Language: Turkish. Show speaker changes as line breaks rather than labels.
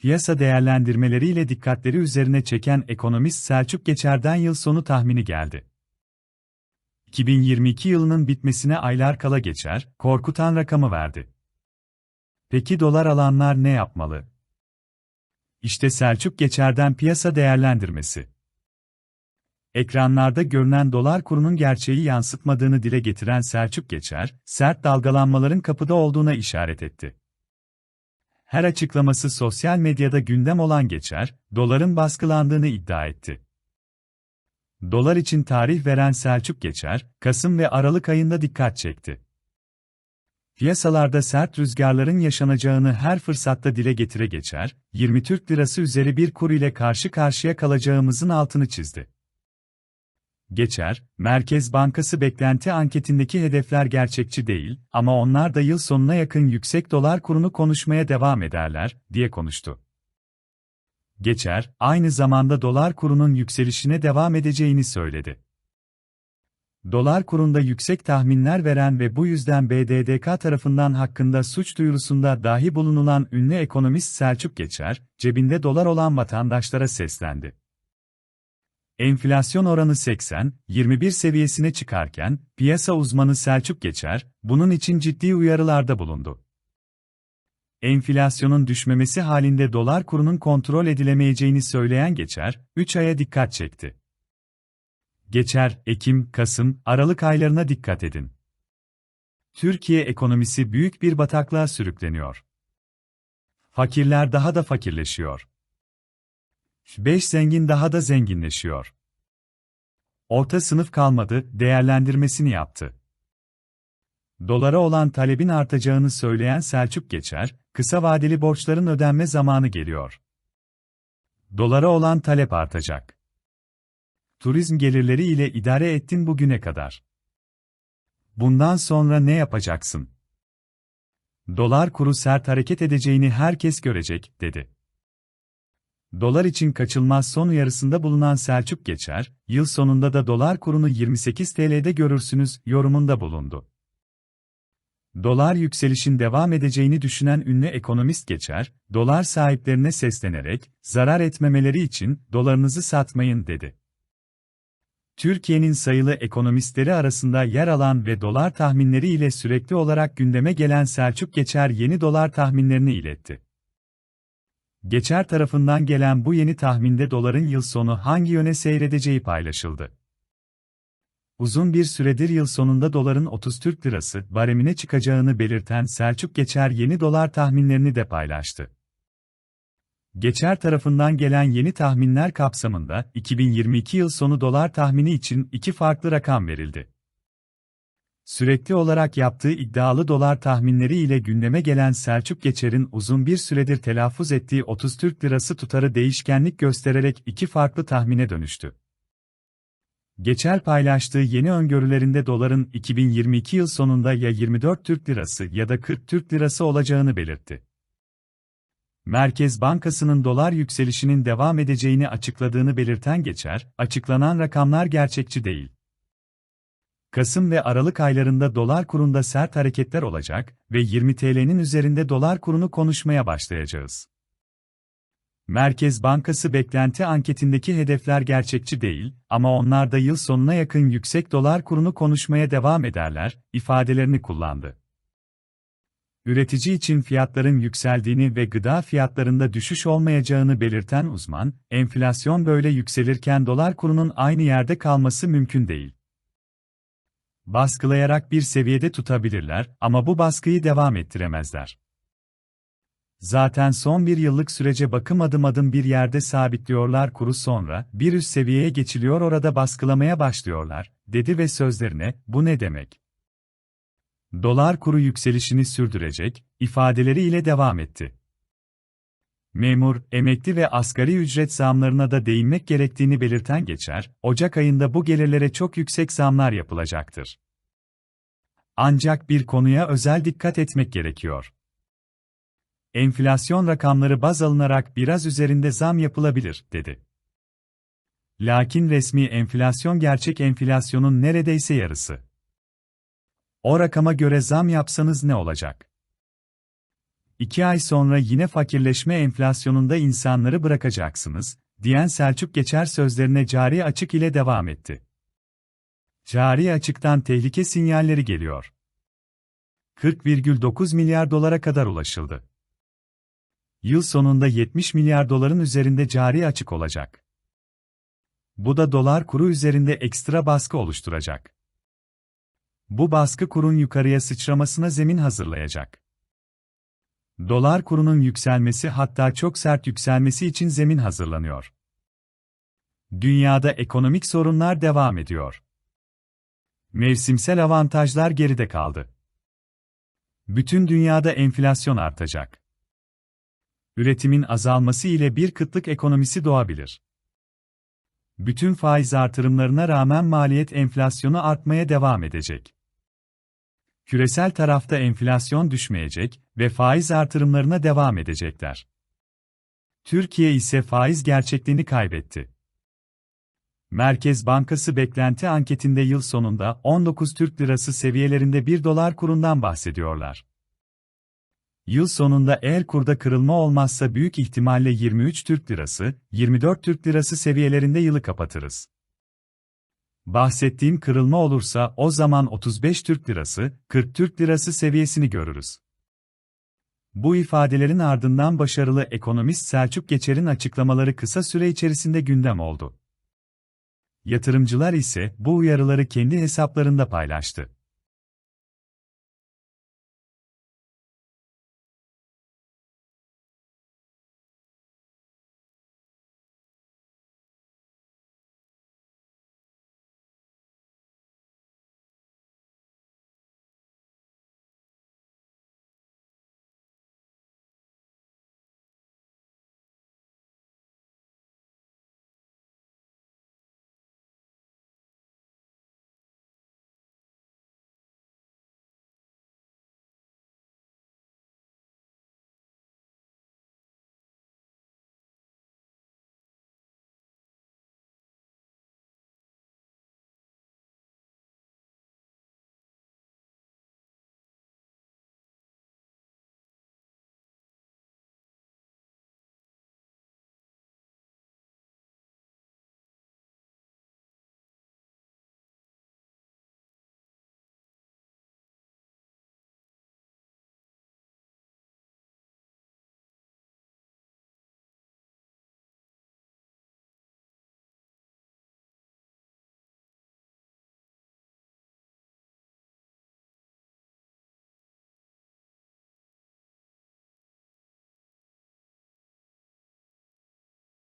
Piyasa değerlendirmeleriyle dikkatleri üzerine çeken ekonomist Selçuk Geçer'den yıl sonu tahmini geldi. 2022 yılının bitmesine aylar kala geçer, korkutan rakamı verdi. Peki dolar alanlar ne yapmalı? İşte Selçuk Geçer'den piyasa değerlendirmesi. Ekranlarda görünen dolar kurunun gerçeği yansıtmadığını dile getiren Selçuk Geçer, sert dalgalanmaların kapıda olduğuna işaret etti. Her açıklaması sosyal medyada gündem olan Geçer, doların baskılandığını iddia etti. Dolar için tarih veren Selçuk Geçer, Kasım ve Aralık ayında dikkat çekti. Piyasalarda sert rüzgarların yaşanacağını her fırsatta dile getire geçer, 20 Türk Lirası üzeri bir kur ile karşı karşıya kalacağımızın altını çizdi. Geçer, Merkez Bankası beklenti anketindeki hedefler gerçekçi değil ama onlar da yıl sonuna yakın yüksek dolar kurunu konuşmaya devam ederler, diye konuştu. Geçer, aynı zamanda dolar kurunun yükselişine devam edeceğini söyledi. Dolar kurunda yüksek tahminler veren ve bu yüzden BDDK tarafından hakkında suç duyurusunda dahi bulunulan ünlü ekonomist Selçuk Geçer, cebinde dolar olan vatandaşlara seslendi. Enflasyon oranı 80-21 seviyesine çıkarken, piyasa uzmanı Selçuk Geçer, bunun için ciddi uyarılarda bulundu. Enflasyonun düşmemesi halinde dolar kurunun kontrol edilemeyeceğini söyleyen Geçer, 3 aya dikkat çekti. Geçer, Ekim, Kasım, Aralık aylarına dikkat edin. Türkiye ekonomisi büyük bir bataklığa sürükleniyor. Fakirler daha da fakirleşiyor. 5 zengin daha da zenginleşiyor. Orta sınıf kalmadı, değerlendirmesini yaptı. Dolara olan talebin artacağını söyleyen Selçuk Geçer, kısa vadeli borçların ödenme zamanı geliyor. Dolara olan talep artacak. Turizm gelirleri ile idare ettin bugüne kadar. Bundan sonra ne yapacaksın? Dolar kuru sert hareket edeceğini herkes görecek, dedi. Dolar için kaçılmaz son uyarısında bulunan Selçuk Geçer, yıl sonunda da dolar kurunu 28 TL'de görürsünüz yorumunda bulundu. Dolar yükselişin devam edeceğini düşünen ünlü ekonomist Geçer, dolar sahiplerine seslenerek, zarar etmemeleri için dolarınızı satmayın dedi. Türkiye'nin sayılı ekonomistleri arasında yer alan ve dolar tahminleri ile sürekli olarak gündeme gelen Selçuk Geçer yeni dolar tahminlerini iletti. Geçer tarafından gelen bu yeni tahminde doların yıl sonu hangi yöne seyredeceği paylaşıldı. Uzun bir süredir yıl sonunda doların 30 Türk Lirası baremine çıkacağını belirten Selçuk Geçer yeni dolar tahminlerini de paylaştı. Geçer tarafından gelen yeni tahminler kapsamında 2022 yıl sonu dolar tahmini için iki farklı rakam verildi. Sürekli olarak yaptığı iddialı dolar tahminleri ile gündeme gelen Selçuk Geçer'in uzun bir süredir telaffuz ettiği 30 Türk Lirası tutarı değişkenlik göstererek iki farklı tahmine dönüştü. Geçer paylaştığı yeni öngörülerinde doların 2022 yıl sonunda ya 24 Türk Lirası ya da 40 Türk Lirası olacağını belirtti. Merkez Bankası'nın dolar yükselişinin devam edeceğini açıkladığını belirten Geçer, açıklanan rakamlar gerçekçi değil. Kasım ve Aralık aylarında dolar kurunda sert hareketler olacak ve 20 TL'nin üzerinde dolar kurunu konuşmaya başlayacağız. Merkez Bankası beklenti anketindeki hedefler gerçekçi değil ama onlar da yıl sonuna yakın yüksek dolar kurunu konuşmaya devam ederler ifadelerini kullandı. Üretici için fiyatların yükseldiğini ve gıda fiyatlarında düşüş olmayacağını belirten uzman, enflasyon böyle yükselirken dolar kurunun aynı yerde kalması mümkün değil baskılayarak bir seviyede tutabilirler ama bu baskıyı devam ettiremezler. Zaten son bir yıllık sürece bakım adım adım bir yerde sabitliyorlar kuru sonra, bir üst seviyeye geçiliyor orada baskılamaya başlıyorlar, dedi ve sözlerine, bu ne demek? Dolar kuru yükselişini sürdürecek, ifadeleri ile devam etti memur, emekli ve asgari ücret zamlarına da değinmek gerektiğini belirten geçer, Ocak ayında bu gelirlere çok yüksek zamlar yapılacaktır. Ancak bir konuya özel dikkat etmek gerekiyor. Enflasyon rakamları baz alınarak biraz üzerinde zam yapılabilir, dedi. Lakin resmi enflasyon gerçek enflasyonun neredeyse yarısı. O rakama göre zam yapsanız ne olacak? İki ay sonra yine fakirleşme enflasyonunda insanları bırakacaksınız, diyen Selçuk Geçer sözlerine cari açık ile devam etti. Cari açıktan tehlike sinyalleri geliyor. 40,9 milyar dolara kadar ulaşıldı. Yıl sonunda 70 milyar doların üzerinde cari açık olacak. Bu da dolar kuru üzerinde ekstra baskı oluşturacak. Bu baskı kurun yukarıya sıçramasına zemin hazırlayacak. Dolar kurunun yükselmesi hatta çok sert yükselmesi için zemin hazırlanıyor. Dünyada ekonomik sorunlar devam ediyor. Mevsimsel avantajlar geride kaldı. Bütün dünyada enflasyon artacak. Üretimin azalması ile bir kıtlık ekonomisi doğabilir. Bütün faiz artırımlarına rağmen maliyet enflasyonu artmaya devam edecek. Küresel tarafta enflasyon düşmeyecek ve faiz artırımlarına devam edecekler. Türkiye ise faiz gerçekliğini kaybetti. Merkez Bankası beklenti anketinde yıl sonunda 19 Türk Lirası seviyelerinde 1 dolar kurundan bahsediyorlar. Yıl sonunda eğer kurda kırılma olmazsa büyük ihtimalle 23 Türk Lirası, 24 Türk Lirası seviyelerinde yılı kapatırız. Bahsettiğim kırılma olursa o zaman 35 Türk Lirası, 40 Türk Lirası seviyesini görürüz. Bu ifadelerin ardından başarılı ekonomist Selçuk Geçer'in açıklamaları kısa süre içerisinde gündem oldu. Yatırımcılar ise bu uyarıları kendi hesaplarında paylaştı.